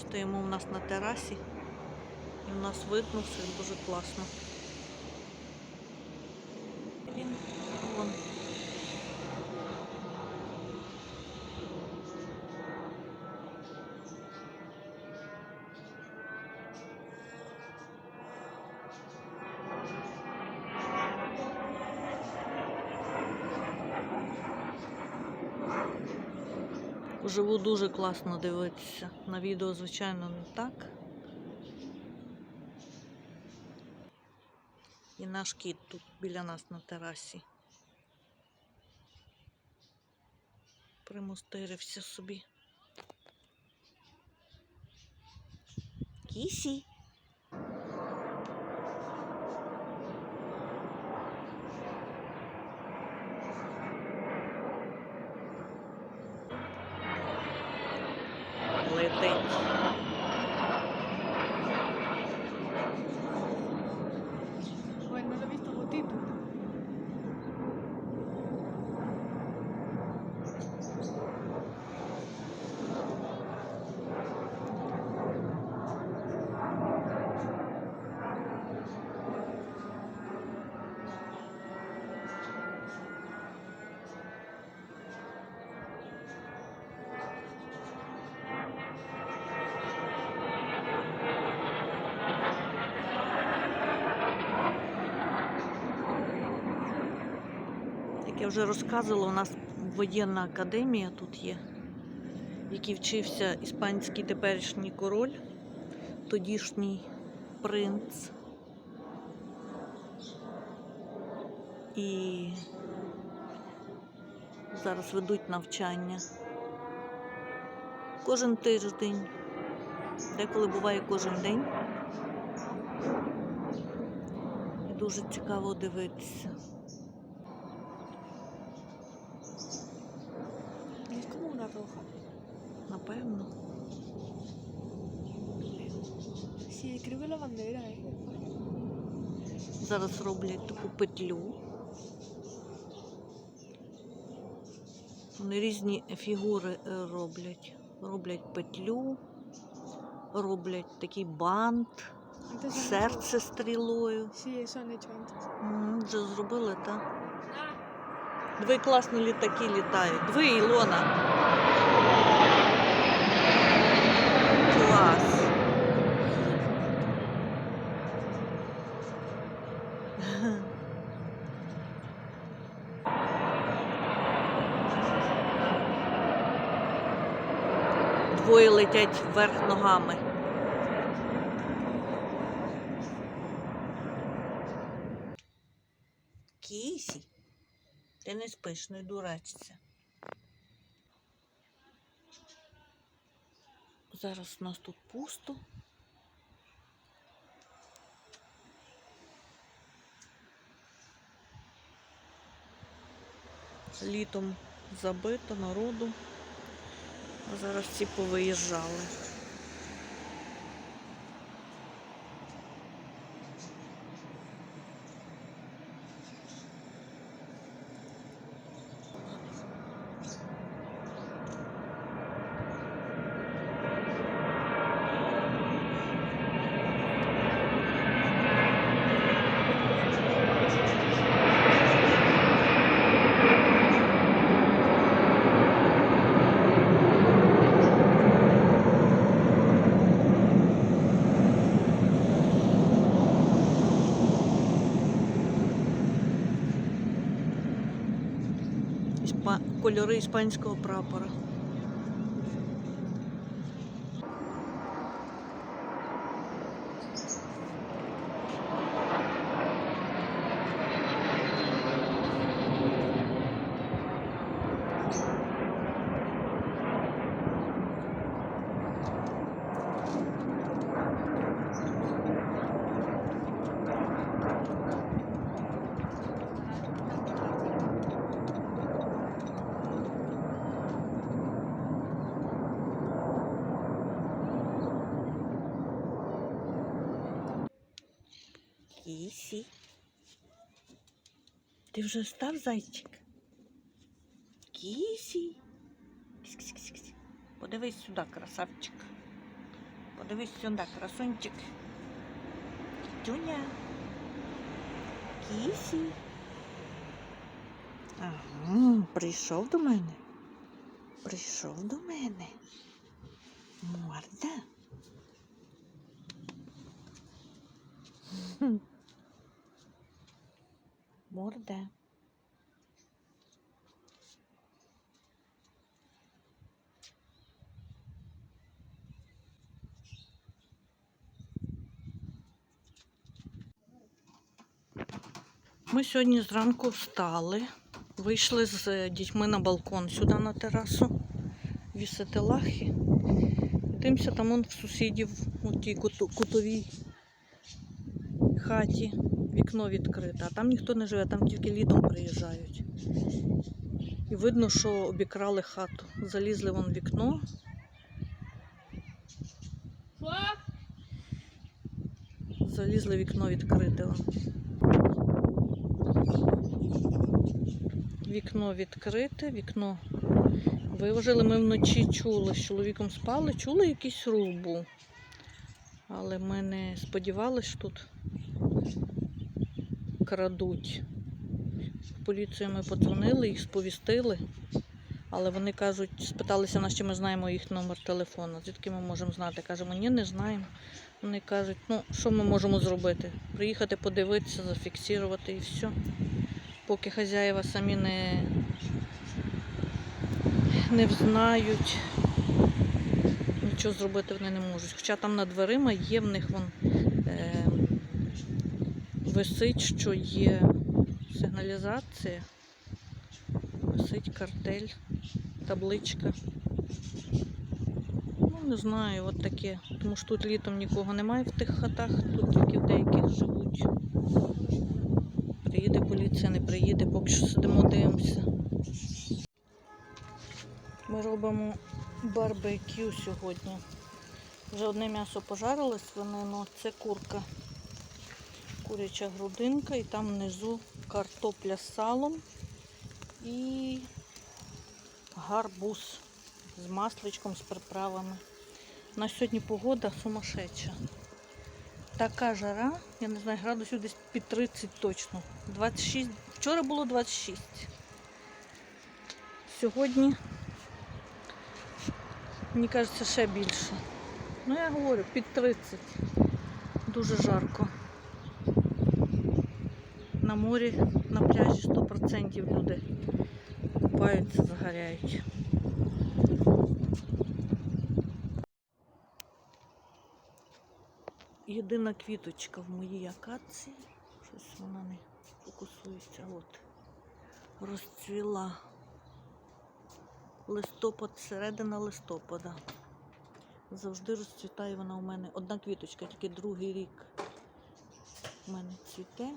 стоїмо у нас на терасі. І у нас видно все дуже класно. Вживу дуже класно дивитися. На відео, звичайно, не так. І наш кіт тут біля нас на терасі. Примостирився собі. Кісі. Я вже розказувала, у нас воєнна академія тут є, в якій вчився іспанський теперішній король, тодішній принц. І зараз ведуть навчання. Кожен тиждень, деколи буває кожен день. І дуже цікаво дивитися. Напевно. Зараз роблять таку петлю. Вони різні фігури роблять. Роблять петлю, роблять такий бант, серце стрілою. Вже зробили, так? Дві класні літаки літають. Дві Ілона. Клас. Двоє летять вверх ногами. Кісі. Ти не спиш, не дурачся. Зараз у нас тут пусто. Літом забито народу. А зараз всі повиїжджали. Кольори іспанського прапора. Кісі. Ти вже став зайчик? Кісі. Кісь-кісь-кісь-кісь. Подивись сюди, красавчик. Подивись сюди, красунчик. Кітюня. Кісі. Ага, прийшов до мене. Прийшов до мене. Морда. Хм. Морда. Ми сьогодні зранку встали, вийшли з е, дітьми на балкон сюди на терасу, вісити лахи. Дивимося, там он в сусідів у тій кутовій хаті вікно відкрите, а там ніхто не живе, там тільки літом приїжджають. І видно, що обікрали хату. Залізли вон вікно. Залізли вікно відкрите. Вон. Вікно відкрите, вікно виважили. Ми вночі чули, з чоловіком спали, чули якийсь рух був. Але ми не сподівалися, що тут крадуть. Поліцію ми подзвонили, їх сповістили. Але вони кажуть, спиталися нас, чи ми знаємо їх номер телефону. Звідки ми можемо знати? Кажемо, ні, не знаємо. Вони кажуть, ну що ми можемо зробити? Приїхати подивитися, зафіксувати і все. Поки хазяїва самі не, не взнають, нічого зробити вони не можуть. Хоча там над дверима є в них вон, е, висить, що є сигналізація, висить картель, табличка. Ну, не знаю, от таке. Тому що тут літом нікого немає в тих хатах, тут тільки в деяких живуть. Приїде поліція, не приїде, поки що сидимо, дивимося. Ми робимо барбекю сьогодні. Вже одне м'ясо пожарили свинину, це курка. Куряча грудинка і там внизу картопля з салом і гарбуз з масличком, з приправами. На сьогодні погода сумасшедша. Така жара, я не знаю, градусів десь під 30 точно. 26. Вчора було 26. Сьогодні, мені кажеться, ще більше. Ну, я говорю, під 30. Дуже жарко. На морі, на пляжі 100% люди купаються, загоряють. Єдина квіточка в моїй акації. Щось вона не фокусується. От. Розцвіла. Листопад, середина листопада. Завжди розцвітає вона у мене. Одна квіточка, тільки другий рік у мене цвіте.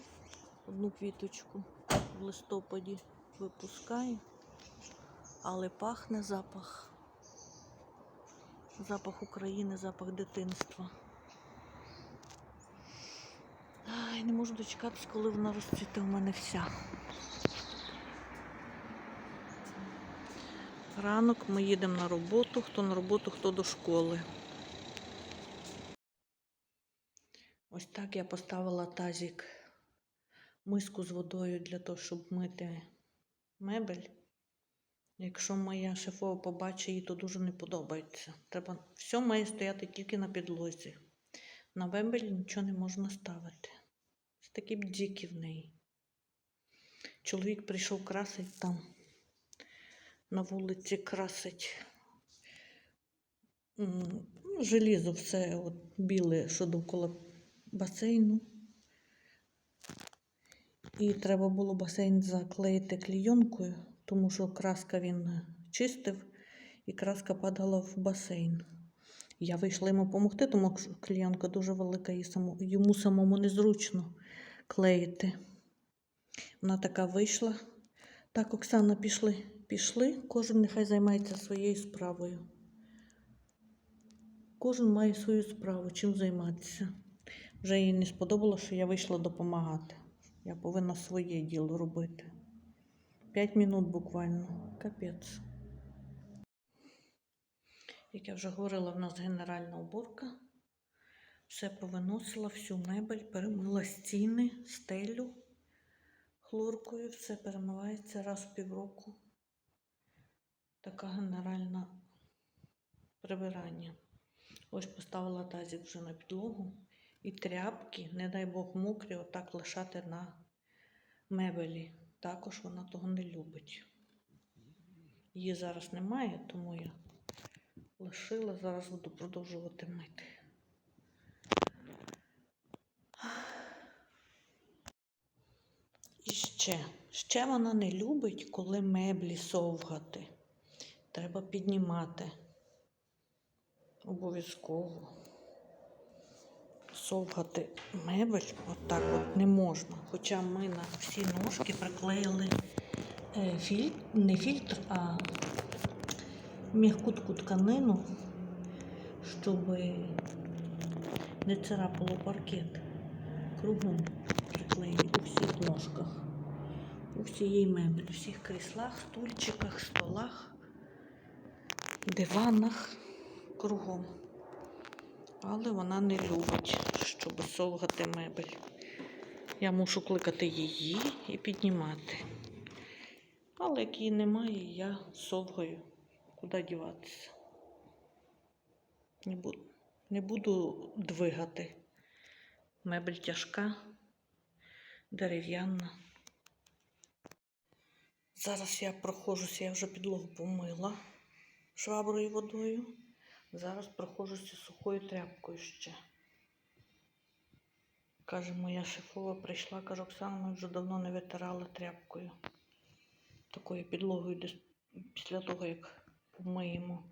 Одну квіточку в листопаді випускає, але пахне запах. Запах України, запах дитинства. Ай, не можу дочекатись, коли вона розцвіте у мене вся. Ранок ми їдемо на роботу, хто на роботу, хто до школи. Ось так я поставила тазик, миску з водою для того, щоб мити мебель. Якщо моя шефова побачить її, то дуже не подобається. Треба все має стояти тільки на підлозі. На мебель нічого не можна ставити. Ось такі бдіки в неї. Чоловік прийшов красить там. На вулиці красить ну, желізо, все от, біле, що довкола басейну. І треба було басейн заклеїти клійонкою, тому що краска він чистив, і краска падала в басейн. Я вийшла йому допомогти, тому що клійонка дуже велика, і йому самому незручно клеїти. Вона така вийшла. Так, Оксана, пішли, пішли. Кожен нехай займається своєю справою. Кожен має свою справу, чим займатися. Вже їй не сподобалося, що я вийшла допомагати. Я повинна своє діло робити. П'ять минут буквально. Капець. Як я вже говорила, в нас генеральна уборка. Все повиносила, всю мебель, перемила стіни, стелю хлоркою, все перемивається раз в півроку. Така генеральна прибирання. Ось поставила тазик вже на підлогу. І тряпки, не дай Бог, мокрі, отак лишати на мебелі. Також вона того не любить. Її зараз немає, тому я лишила, зараз буду продовжувати мити. І ще, ще вона не любить, коли меблі совгати. Треба піднімати. Обов'язково. Совгати мебель отак от не можна. Хоча ми на всі ножки приклеїли е, філь... не фільтр, а м'яку таку тканину, щоб не царапало паркет. Кругом приклеїли у всіх ножках, у всієї мебелі, у всіх кріслах, стульчиках, столах, диванах, кругом. Але вона не любить, щоб совгати мебель. Я мушу кликати її і піднімати. Але як її немає, я совгаю. Куди діватися? Не буду, не буду двигати. Мебель тяжка, дерев'яна. Зараз я проходжуся, я вже підлогу помила шваброю водою. Зараз проходжуся сухою тряпкою ще. Каже, моя шефова прийшла, каже, Оксана, ми вже давно не витирали тряпкою. Такою підлогою після того, як помиємо.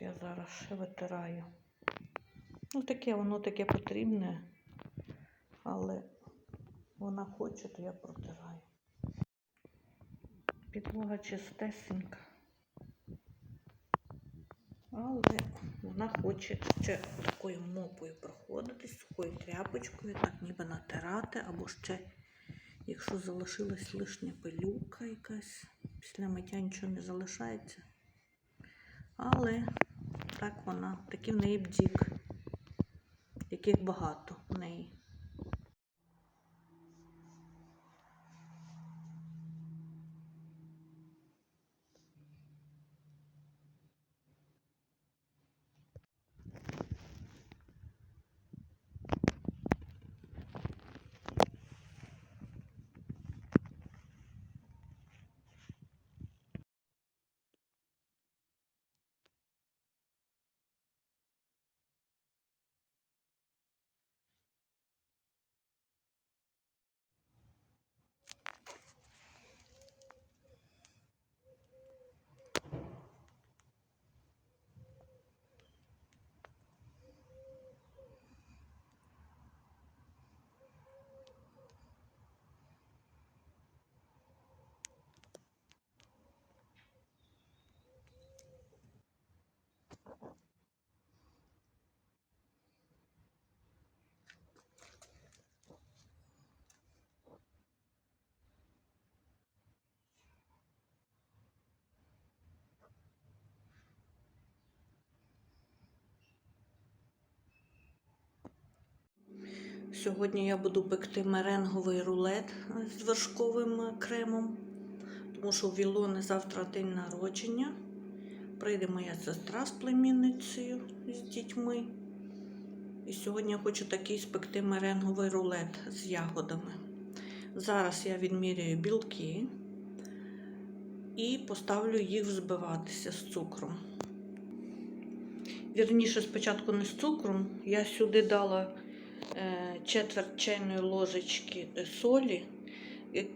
Я зараз ще витираю. Ну, таке воно таке потрібне, але вона хоче, то я протираю. Підлога чистесенька. Але вона хоче ще такою мопою проходити, сухою тряпочкою, так ніби натирати, або ще, якщо залишилась лишня пилюка якась, після миття нічого не залишається. Але так вона, такий в неї бдік, яких багато в неї. Сьогодні я буду пекти меренговий рулет з вершковим кремом, тому що в Ілони завтра день народження. Прийде моя сестра з племінницею з дітьми. І сьогодні я хочу такий спекти меренговий рулет з ягодами. Зараз я відміряю білки і поставлю їх взбиватися з цукром. Вірніше, спочатку не з цукром. Я сюди дала четверть чайної ложечки е, солі.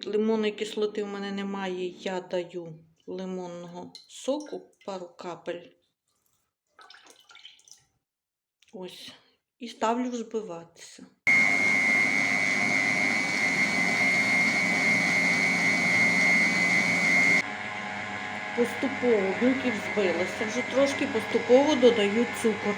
Лимонної кислоти в мене немає, я даю лимонного соку, пару капель. Ось. І ставлю взбиватися. Поступово білки взбилися, вже трошки поступово додаю цукор.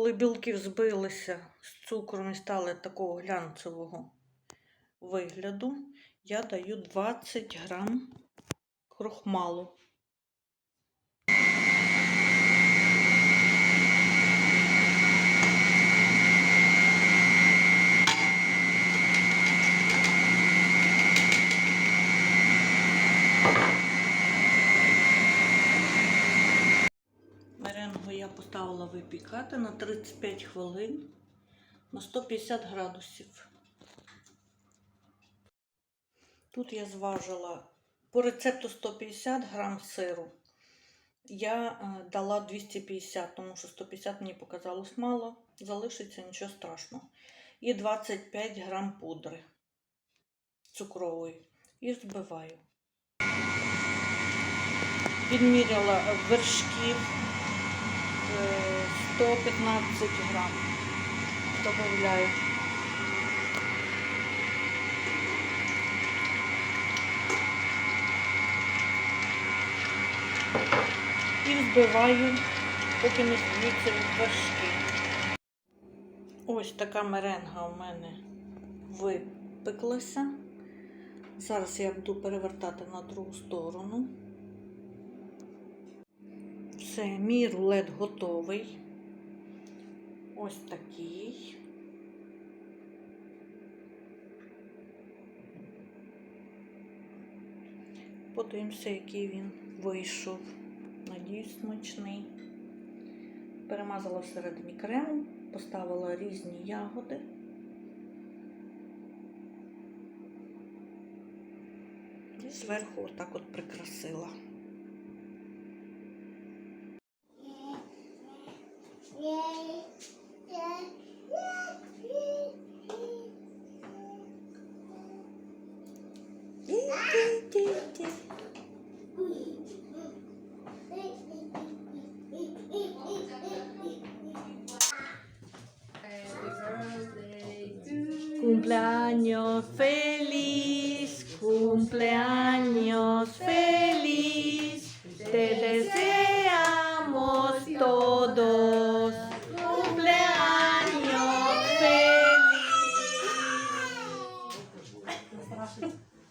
Коли білки збилися з цукром і стали такого глянцевого вигляду, я даю 20 грам крохмалу. Меренгу я поставила випікати на 35 хвилин на 150 градусів. Тут я зважила по рецепту 150 грам сиру. Я е, дала 250, тому що 150 мені показалось мало. Залишиться нічого страшного. І 25 грам пудри цукрової. І збиваю. Відміряла вершків 115 грам. Добавляю. І взбиваю, поки не зб'ються вершки. Ось така меренга у мене випеклася. Зараз я буду перевертати на другу сторону. Все, мій рулет готовий. Ось такий. Подивимося, який він вийшов. Надіюсь, смачний. Перемазала всередині крему, поставила різні ягоди. І зверху отак от прикрасила. Cumpleaños feliz, cumpleaños feliz, te deseamos todos. Cumpleaños feliz.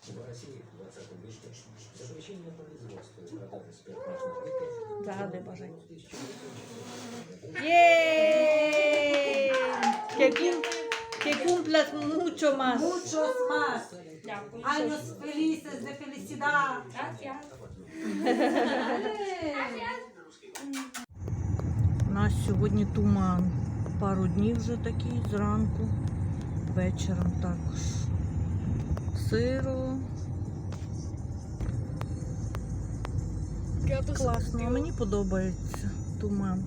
В России в Que mucho más. Muchos más. Años felices de felicidad. У нас сьогодні туман. Пару днів вже такий зранку, вечором також. Сиро. Класно, мені подобається туман.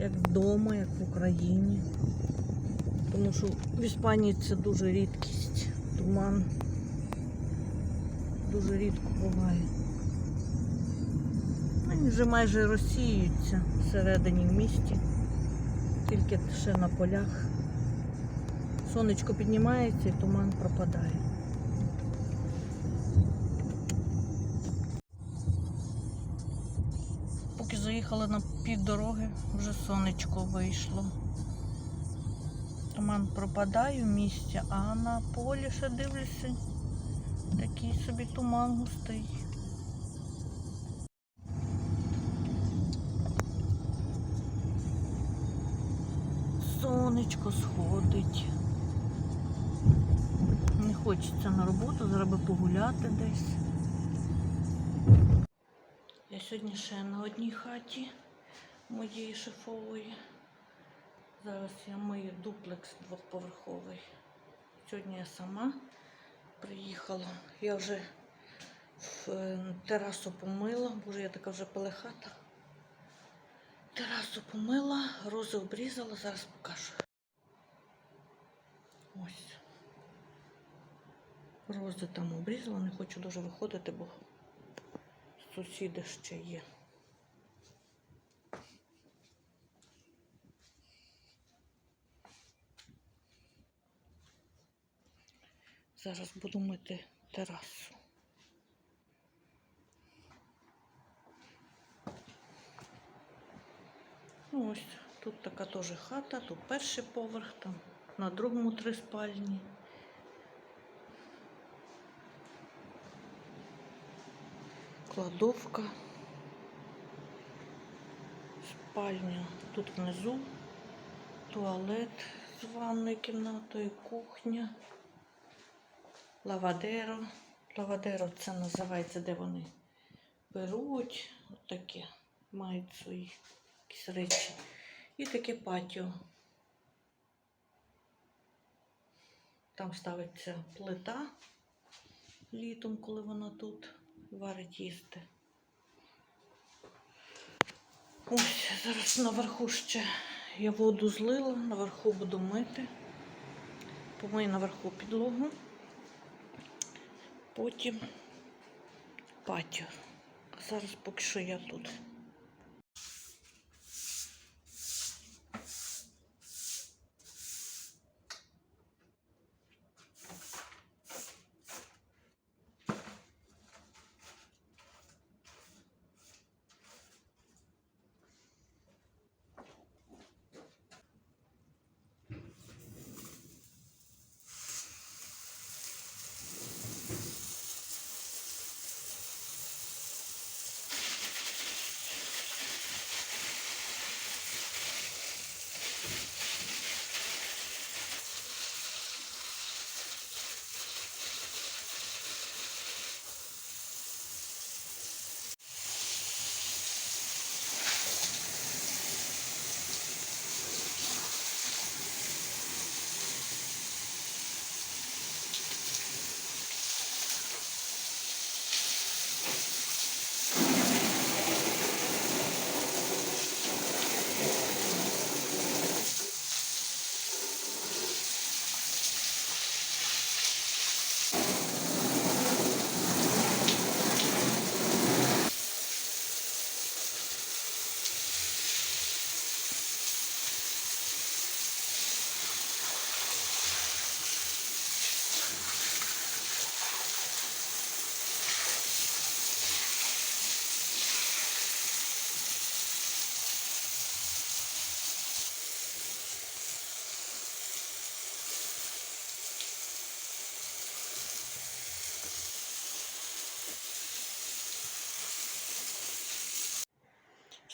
Як вдома, як в Україні. Тому що в Іспанії це дуже рідкість. Туман дуже рідко буває. Вони вже майже розсіюються всередині в місті, тільки ще на полях. Сонечко піднімається і туман пропадає. Поки заїхали на півдороги, вже сонечко вийшло. Туман пропадає в місті, а на полі ще дивлюся, такий собі туман густий. Сонечко сходить. Не хочеться на роботу, би погуляти десь. Я сьогодні ще на одній хаті моєї шефової. Зараз я мию дуплекс двохповерховий. Сьогодні я сама приїхала. Я вже в е, терасу помила, боже, я така вже пелехата. Терасу помила, рози обрізала, зараз покажу. Ось. Рози там обрізала, не хочу дуже виходити, бо сусіди ще є. Зараз буду мити терасу. Ну, ось тут така теж хата, тут перший поверх, там на другому три спальні. Кладовка. Спальня тут внизу. Туалет з ванною кімнатою, кухня. Лавадеро. Лавадеро це називається, де вони беруть. От. Мають свої якісь речі. І таке патіо. Там ставиться плита літом, коли вона тут варить їсти. Ось зараз наверху ще я воду злила, наверху буду мити. Помию наверху підлогу. Потім патіо. Зараз поки що я тут.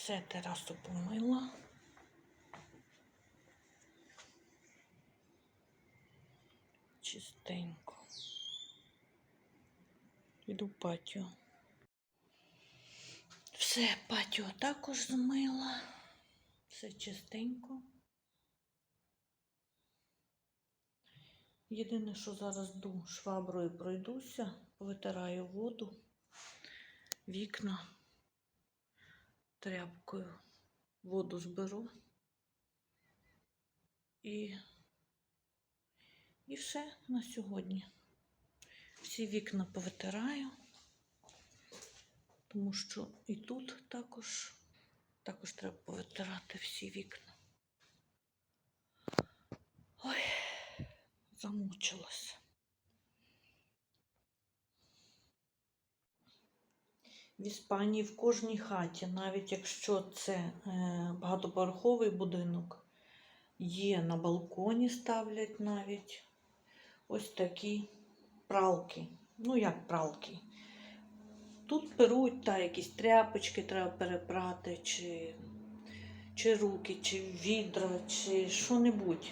Все терасу помила. Чистенько. Іду в патіо. Все, патіо також змила. Все чистенько. Єдине, що зараз ду шваброю пройдуся, повитираю воду, вікна тряпкою воду зберу і, і все на сьогодні. Всі вікна повитираю, тому що і тут також, також треба повитирати всі вікна. Ой, замучилася. В Іспанії в кожній хаті, навіть якщо це е, багатоповерховий будинок, є на балконі ставлять навіть ось такі пралки. Ну, як пралки. Тут беруть та, якісь тряпочки треба перепрати, чи, чи руки, чи відра, чи що-небудь.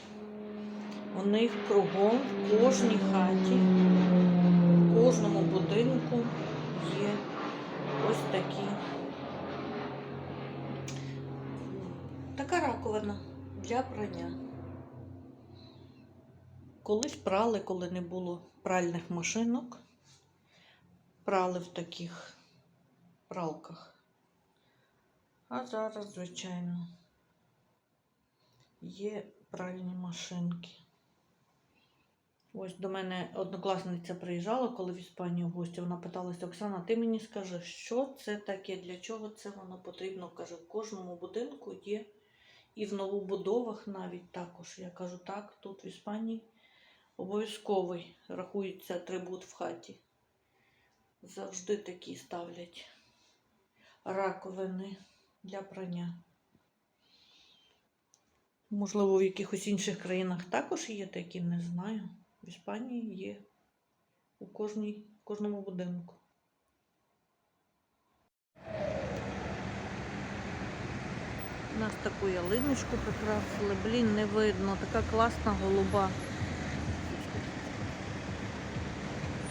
У них кругом в кожній хаті, в кожному будинку є ось такі. Така раковина для прання. Колись прали, коли не було пральних машинок, прали в таких пралках. А зараз, звичайно, є пральні машинки. Ось до мене однокласниця приїжджала, коли в Іспанію в гості. Вона питалася, Оксана, ти мені скажи, що це таке, для чого це воно потрібно? Каже, в кожному будинку є і в новобудовах навіть також. Я кажу, так, тут в Іспанії обов'язковий рахується атрибут в хаті. Завжди такі ставлять раковини для прання. Можливо, в якихось інших країнах також є такі, не знаю. В Іспанії є. У кожній, кожному будинку. У нас таку ялиночку прикрасили. Блін, не видно. Така класна голуба.